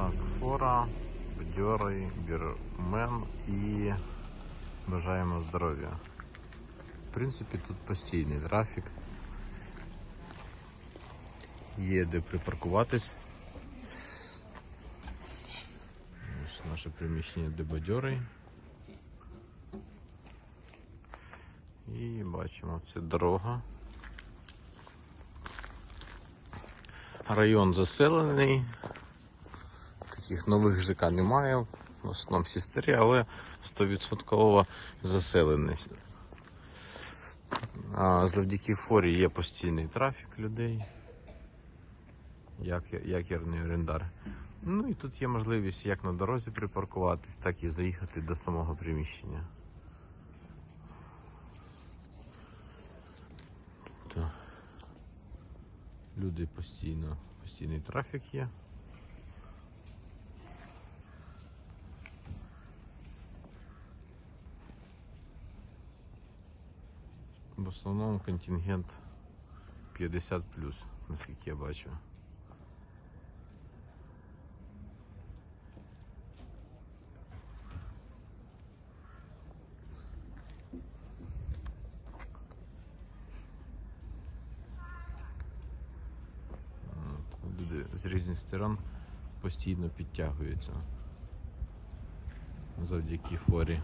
Так, фора, бадьорий, бірмен і бажаємо здоров'я. В принципі, тут постійний трафік. Є де припаркуватись. Ось наше приміщення де бадьорий. І бачимо, це дорога. Район заселений. Таких нових ЖК немає. В основному всі старі, але 100% заселеність. А завдяки форі є постійний трафік людей. Як, якірний орендар. Ну і тут є можливість як на дорозі припаркуватись, так і заїхати до самого приміщення. Тобто люди постійно, постійний трафік є. В основному контингент 50 наскільки я бачу. Люди з різних сторон постійно підтягуються завдяки форі.